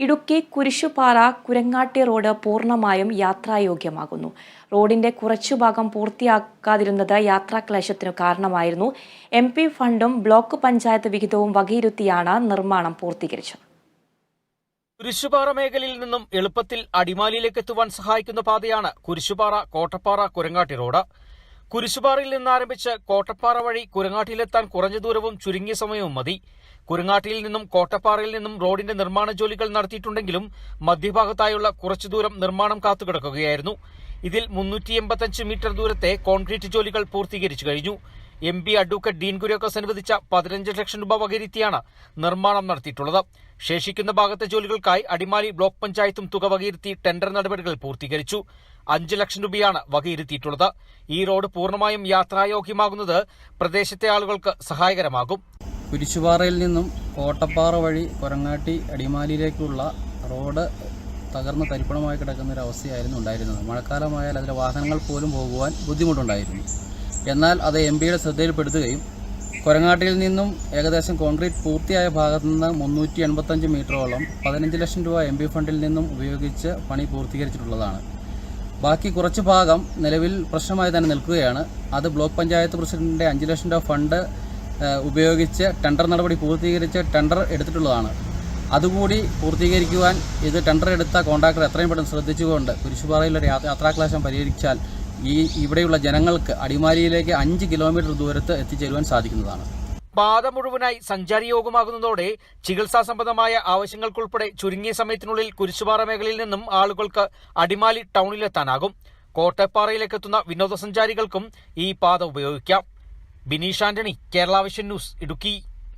Idukki Kurishupara Kurangatti road പൂർണമായും യാത്രായോഗ്യമാകുന്നു. റോഡിന്റെ കുറച്ചു ഭാഗം പൂർത്തിയാക്കാതിരുന്നത് യാത്രാക്ലേശത്തിനു കാരണമായിരുന്നു. എം പി ഫണ്ടും ബ്ലോക്ക് പഞ്ചായത്ത് വിഹിതവും വകയിരുത്തിയാണ് നിർമ്മാണം പൂർത്തീകരിച്ചത്. കുരിശുപാറ മേഖലയിൽ നിന്നും എളുപ്പത്തിൽ അടിമാലിയിലേക്ക് എത്തുവാൻ സഹായിക്കുന്ന പാതയാണ് കുരിശുപാറ കോട്ടപ്പാറ കുരങ്ങാട്ടി റോഡ്. കുരിശുപാറയിൽ നിന്ന് ആരംഭിച്ച് കോട്ടപ്പാറ വഴി കുരങ്ങാട്ടിയിലെത്താൻ കുറഞ്ഞ ദൂരവും ചുരുങ്ങിയ സമയവും മതി. കുരങ്ങാട്ടിയിൽ നിന്നും കോട്ടപ്പാറയിൽ നിന്നും റോഡിന്റെ നിർമ്മാണ ജോലികൾ നടത്തിയിട്ടുണ്ടെങ്കിലും മധ്യഭാഗത്തായുള്ള കുറച്ചു ദൂരം നിർമ്മാണം കാത്തുകിടക്കുകയായിരുന്നു. ഇതിൽ മുന്നൂറ്റി എൺപത്തഞ്ച് മീറ്റർ ദൂരത്തെ കോൺക്രീറ്റ് ജോലികൾ പൂർത്തീകരിച്ചു കഴിഞ്ഞു. M P advocate Dean Kuriakose അനുവദിച്ച പതിനഞ്ച് ലക്ഷം രൂപ വകയിരുത്തിയാണ് നിർമ്മാണം നടത്തിയിട്ടുള്ളത്. ശേഷിക്കുന്ന ഭാഗത്തെ ജോലികൾക്കായി അടിമാലി ബ്ലോക്ക് പഞ്ചായത്തും തുക വകയിരുത്തി ടെൻഡർ നടപടികൾ പൂർത്തീകരിച്ചു. അഞ്ച് ലക്ഷം രൂപയാണ് വകയിരുത്തിയിട്ടുള്ളത്. ഈ റോഡ് പൂർണമായും യാത്രായോഗ്യമാകുന്നത് പ്രദേശത്തെ ആളുകൾക്ക് സഹായകരമാകും. കുരിശുപാറയിൽ നിന്നും കോട്ടപ്പാറ വഴി കൊരങ്ങാട്ടി അടിമാലിയിലേക്കുള്ള റോഡ് തകർന്ന് തരിപ്പണമായി കിടക്കുന്ന ഒരു അവസ്ഥയായിരുന്നു ഉണ്ടായിരുന്നത്. മഴക്കാലമായാൽ അതിലെ വാഹനങ്ങൾ പോലും പോകുവാൻ ബുദ്ധിമുട്ടുണ്ടായിരുന്നു. എന്നാൽ അത് എം പിയുടെ ശ്രദ്ധയിൽപ്പെടുത്തുകയും കൊരങ്ങാട്ടിയിൽ നിന്നും ഏകദേശം കോൺക്രീറ്റ് പൂർത്തിയായ ഭാഗത്തു നിന്ന് മുന്നൂറ്റി എൺപത്തഞ്ച് മീറ്ററോളം പതിനഞ്ച് ലക്ഷം രൂപ എം ഫണ്ടിൽ നിന്നും ഉപയോഗിച്ച് പണി പൂർത്തീകരിച്ചിട്ടുള്ളതാണ്. ബാക്കി കുറച്ച് ഭാഗം നിലവിൽ പ്രശ്നമായി തന്നെ നിൽക്കുകയാണ്. അത് ബ്ലോക്ക് പഞ്ചായത്ത് പ്രസിഡന്റിന്റെ അഞ്ച് ലക്ഷം രൂപ ഫണ്ട് ഉപയോഗിച്ച് ടെൻഡർ നടപടി പൂർത്തീകരിച്ച് ടെൻഡർ എടുത്തിട്ടുള്ളതാണ്. അതുകൂടി പൂർത്തീകരിക്കുവാൻ ഇത് ടെൻഡർ എടുത്ത കോൺട്രാക്ടർ എത്രയും പെട്ടെന്ന് ശ്രദ്ധിച്ചുകൊണ്ട് കുരിശുപാറയിലൊരു യാത്രാക്ലേശം പരിഹരിച്ചാൽ ഈ ഇവിടെയുള്ള ജനങ്ങൾക്ക് അടിമാലിയിലേക്ക് അഞ്ച് കിലോമീറ്റർ ദൂരത്ത് എത്തിച്ചേരുവാൻ സാധിക്കുന്നതാണ്. പാത മുഴുവനായി സഞ്ചാരിയോഗമാകുന്നതോടെ ചികിത്സാ സംബന്ധമായ ആവശ്യങ്ങൾക്കുൾപ്പെടെ ചുരുങ്ങിയ സമയത്തിനുള്ളിൽ കുരിശുപാറ മേഖലയിൽ നിന്നും ആളുകൾക്ക് അടിമാലി ടൗണിലെത്താനാകും. കോട്ടപ്പാറയിലേക്ക് എത്തുന്ന വിനോദസഞ്ചാരികൾക്കും ഈ പാത ഉപയോഗിക്കാം. ബിനീഷ് ആന്റണി കേരള ന്യൂസ് ഇടുക്കി.